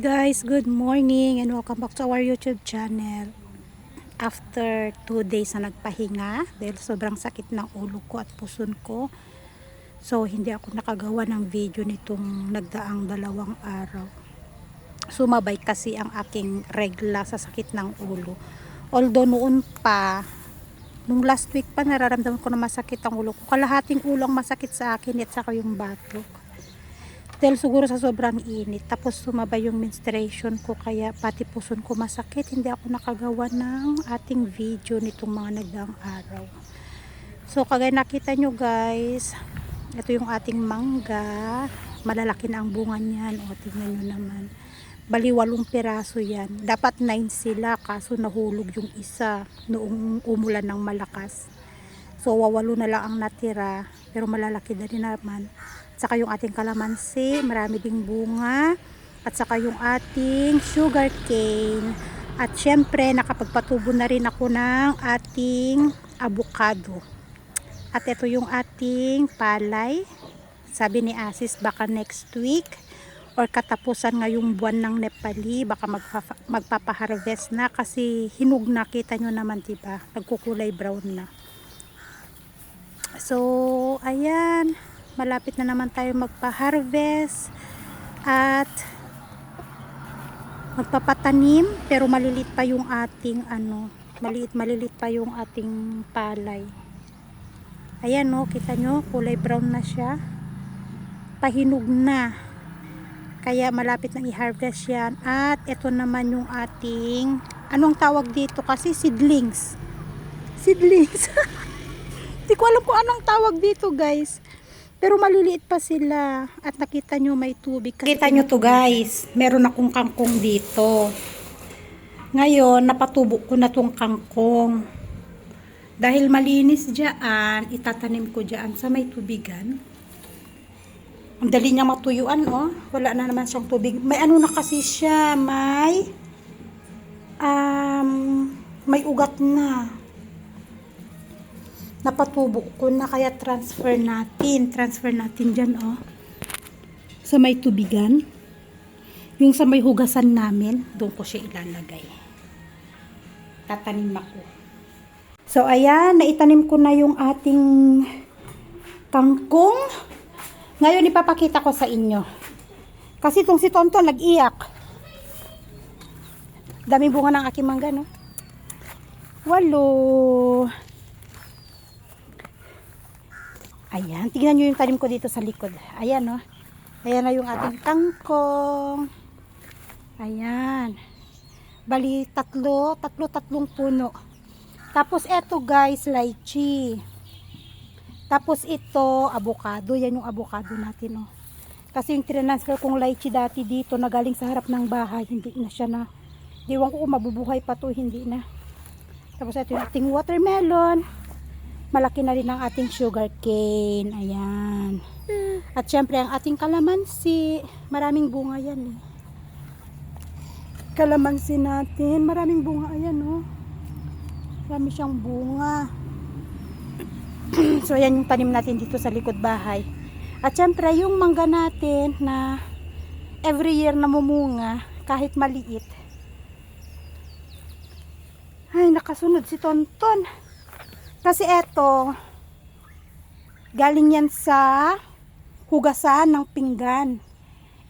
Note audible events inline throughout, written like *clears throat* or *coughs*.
Guys, good morning and welcome back to our YouTube channel. After 2 days na nagpahinga dahil sobrang sakit ng ulo ko at puson ko. So hindi ako nakagawa ng video nitong nagdaang dalawang araw. Sumabay kasi ang aking regla sa sakit ng ulo. Although noon pa, nung last week pa nararamdaman ko na masakit ang ulo ko. Kalahating ulo ang masakit sa akin at saka yung batok dahil siguro sa sobrang init tapos sumabay yung menstruation ko kaya pati puson ko masakit hindi ako nakagawa ng ating video nitong mga nagdaang araw. So kagaya nakita nyo guys ito yung ating mangga. Malalaki na ang bunga niyan. O tingnan nyo naman. Bali walong piraso yan. Dapat 9 sila kaso nahulog yung isa noong umulan ng malakas. So wawalo na lang ang natira pero malalaki na rin naman saka yung ating kalamansi, marami ding bunga, at saka yung ating sugar cane. At syempre, nakapagpatubo na rin ako ng ating avocado. At ito yung ating palay. Sabi ni Asis, baka next week or katapusan ngayong buwan ng Nepali, baka magpa- magpapaharvest na kasi hinug na, kita nyo naman diba, nagkukulay brown na. So, ayan malapit na naman tayo magpa-harvest at magpapatanim pero malilit pa yung ating ano maliit malilit pa yung ating palay. Ayan no kita nyo kulay brown na siya. Pahinog na. Kaya malapit na i-harvest yan. At ito naman yung ating anong tawag dito kasi? Seedlings. Seedlings. *laughs* Hindi ko alam kung anong tawag dito guys pero maliliit pa sila at nakita nyo may tubig. Kita nyo to guys, meron akong kangkong dito. Ngayon, napatubo ko na tong kangkong. Dahil malinis dyan, itatanim ko dyan sa may tubigan. Ang dali niya matuyuan, oh. Wala na naman siyang tubig. May ano na kasi siya, may um, may ugat na napatubo ko na kaya transfer natin transfer natin dyan oh. Sa may tubigan. Yung sa may hugasan namin doon ko siya ilalagay. Tatanim ako. So ayan naitanim ko na yung ating kangkong. Ngayon ipapakita ko sa inyo. Kasi itong si Tonton nag-iyak. Dami bunga ng aking mangga no? Walo Ayan, tingnan nyo yung tanim ko dito sa likod. Ayan, no. Ayan na yung ating kangkong. Ayan. Bali, tatlo, tatlo, tatlong puno. Tapos, eto guys, lychee. Tapos, ito, avocado. Yan yung avocado natin, no. Kasi yung transfer kong lychee dati dito, na galing sa harap ng bahay, hindi na siya na. Diwan ko kung mabubuhay pa to, hindi na. Tapos, ito yung ating watermelon malaki na rin ang ating sugar cane. Ayan. At syempre ang ating kalamansi. Maraming bunga yan eh. Kalamansi natin. Maraming bunga. Ayan oh. Marami siyang bunga. *clears throat* so ayan yung tanim natin dito sa likod bahay. At syempre yung mangga natin na every year namumunga kahit maliit. Ay, nakasunod si Tonton. Kasi eto, galing yan sa hugasan ng pinggan.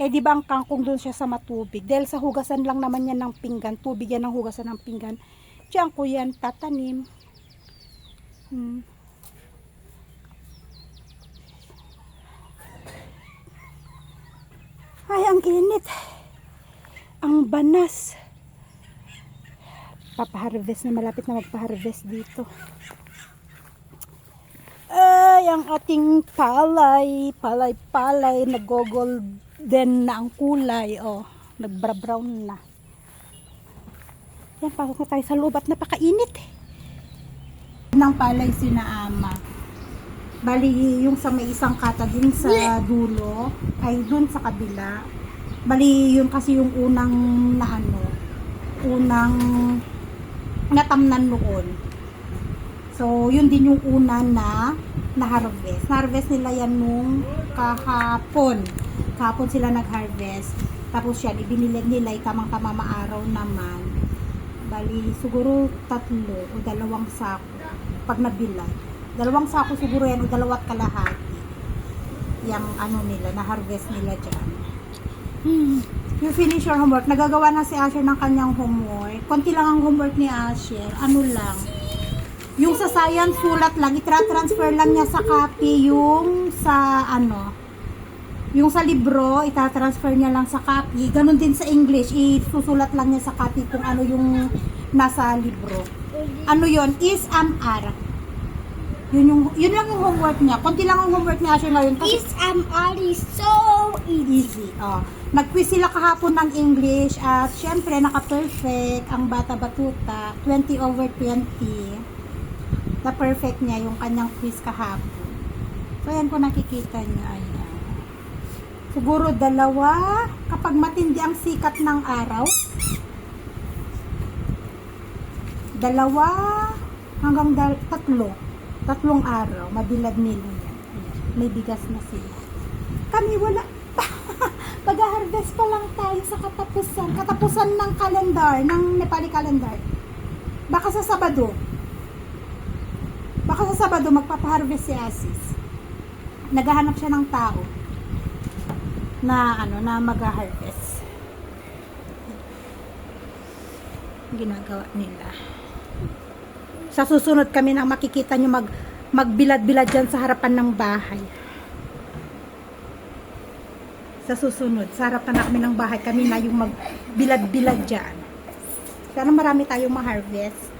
Eh, di ba ang kangkong doon siya sa matubig? Dahil sa hugasan lang naman yan ng pinggan, tubig yan ng hugasan ng pinggan. Diyan ko yan tatanim. Hmm. Ay, ang init. Ang banas. Papaharvest na malapit na magpaharvest dito ay ang ating palay palay palay nagogolden na ang kulay oh. Nagbra brown na. Yan pasok na tayo sa loob at napakainit ng palay sina ama bali yung sa may isang kata din sa dulo ay dun sa kabila. Bali yun kasi yung unang na ano unang natamnan noon So, yun din yung una na na-harvest. Na-harvest nila yan nung kahapon. Kahapon sila nag-harvest. Tapos yan, ibinilad nila, ikamang kamamaaraw naman. Bali, siguro tatlo o dalawang sako pag nabilad. Dalawang sako siguro yan o dalawat kalahati. Yung ano nila, na-harvest nila dyan. Hmm. You finish your homework. Nagagawa na si Asher ng kanyang homework. Konti lang ang homework ni Asher. Ano lang. Yung sa science, sulat lang. Itra-transfer lang niya sa copy yung sa ano. Yung sa libro, itatransfer niya lang sa copy. Ganon din sa English. Isusulat lang niya sa copy kung ano yung nasa libro. Ano yon Is, am, are. Yun, yung, yun lang yung homework niya. Konti lang ang homework ni Asher ngayon. Kasi Is am already so easy. easy. Oh. Nag-quiz sila kahapon ng English at syempre naka-perfect ang bata batuta 20 over 20. Na perfect niya yung kanyang quiz kahapon. So yan po nakikita niyo ayan. Siguro dalawa kapag matindi ang sikat ng araw. Dalawa hanggang dal- tatlo. Tatlong araw, mabilad nila yan. May bigas na sila. Kami wala *laughs* Pag-harvest pa lang tayo sa katapusan. Katapusan ng kalendar, ng Nepali calendar. Baka sa Sabado. Baka sa Sabado magpapa-harvest si Asis. Naghahanap siya ng tao na ano na mag-harvest. Ginagawa nila. Sa susunod kami nang makikita nyo mag magbilad-bilad dyan sa harapan ng bahay sa susunod, sa harapan na kami ng bahay, kami na yung magbilad-bilad dyan. Sana marami tayong ma-harvest.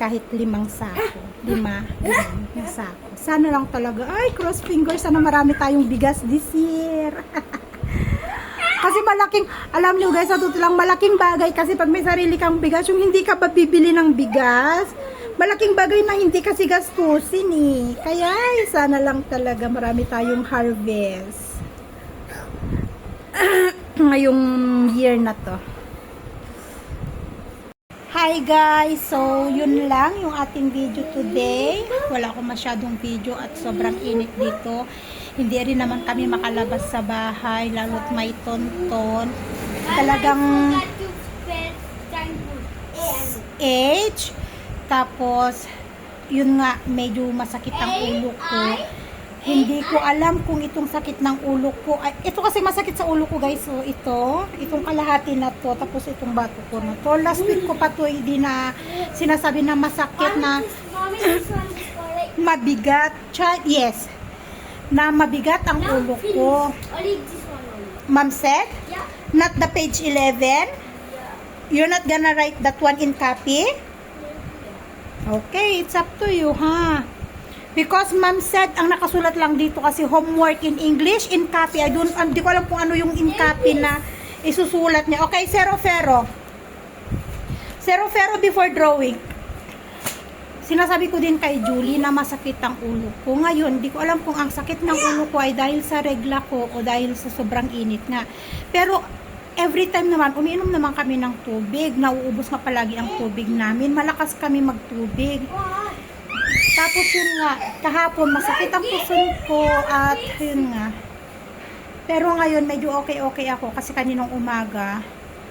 Kahit limang sako. Lima, limang na sako. Sana lang talaga, ay, cross fingers, sana marami tayong bigas this year. *laughs* kasi malaking, alam niyo guys, sa lang, malaking bagay kasi pag may sarili kang bigas, yung hindi ka ba bibili ng bigas, malaking bagay na hindi kasi gastusin eh. Kaya, ay, sana lang talaga marami tayong harvest *coughs* ngayong year na to. Hi guys! So, yun lang yung ating video today. Wala akong masyadong video at sobrang init dito. Hindi rin naman kami makalabas sa bahay, lalo't may tonton. Talagang age. Tapos, yun nga, medyo masakit ang ulo ko. Hindi ko alam kung itong sakit ng ulo ko. Ay, ito kasi masakit sa ulo ko guys. So, ito, itong kalahati na to, tapos itong bato ko na to. Last week ko pa to hindi na sinasabi na masakit na mabigat. Cha- yes. Na mabigat ang ulo ko. Ma'am said, not the page 11. You're not gonna write that one in copy? Okay, it's up to you, ha? Because ma'am said, ang nakasulat lang dito kasi homework in English, in copy. I don't, hindi ko alam kung ano yung in copy na isusulat niya. Okay, zero fero. Zero fero before drawing. Sinasabi ko din kay Julie na masakit ang ulo ko. Ngayon, hindi ko alam kung ang sakit ng ulo ko ay dahil sa regla ko o dahil sa sobrang init nga. Pero every time naman, umiinom naman kami ng tubig. Nauubos nga palagi ang tubig namin. Malakas kami magtubig. Tapos yun nga, kahapon masakit ang puson ko at yun nga. Pero ngayon medyo okay-okay ako kasi kaninong umaga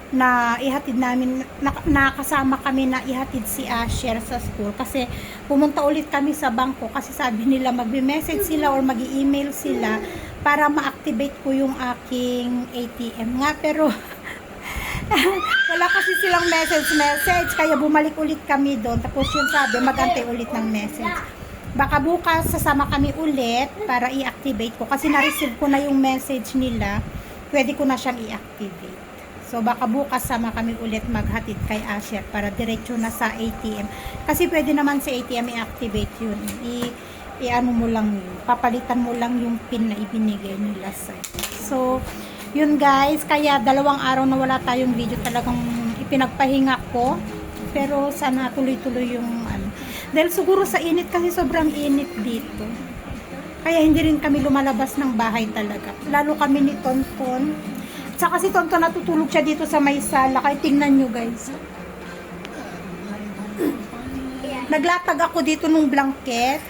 na ihatid namin, na, nakasama kami na ihatid si Asher sa school kasi pumunta ulit kami sa bangko kasi sabi nila magbe-message sila or mag-email sila para ma-activate ko yung aking ATM nga pero *laughs* wala kasi silang message message. Kaya bumalik ulit kami doon. Tapos yun sabi magantay ulit ng message. Baka bukas sasama kami ulit para i-activate ko. Kasi na-receive ko na yung message nila. Pwede ko na siyang i-activate. So baka bukas sama kami ulit maghatid kay Asher para diretso na sa ATM kasi pwede naman sa ATM i-activate yun. I i-ano mo lang yun. Papalitan mo lang yung pin na ibinigay nila sa so yun guys, kaya dalawang araw na wala tayong video talagang ipinagpahinga ko. Pero sana tuloy-tuloy yung ano. Dahil siguro sa init kasi sobrang init dito. Kaya hindi rin kami lumalabas ng bahay talaga. Lalo kami ni Tonton. Tsaka si Tonton natutulog siya dito sa may sala. Kaya tingnan nyo guys. Naglatag ako dito nung blanket.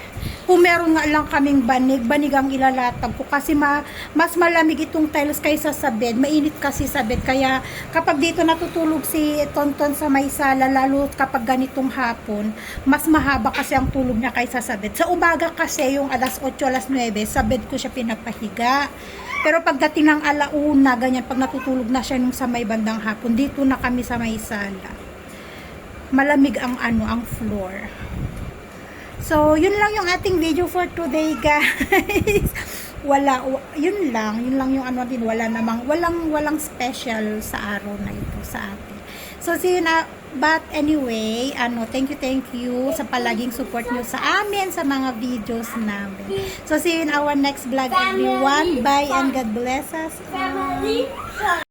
Kung meron nga lang kaming banig, banig ang ilalatag ko kasi ma, mas malamig itong tiles kaysa sa bed. Mainit kasi sa bed. Kaya kapag dito natutulog si Tonton sa may sala, lalo kapag ganitong hapon, mas mahaba kasi ang tulog niya kaysa sa bed. Sa umaga kasi yung alas 8, alas 9, sa bed ko siya pinapahiga. Pero pagdating ng alauna, ganyan, pag natutulog na siya nung sa may bandang hapon, dito na kami sa may sala. Malamig ang ano, ang floor. So, yun lang yung ating video for today, guys. *laughs* wala, wa- yun lang, yun lang yung ano din, wala namang, walang, walang special sa araw na ito sa atin. So, see you na, but anyway, ano, thank you, thank you sa palaging support nyo sa amin, sa mga videos namin. So, see you in our next vlog, everyone. Bye and God bless us. all. Family.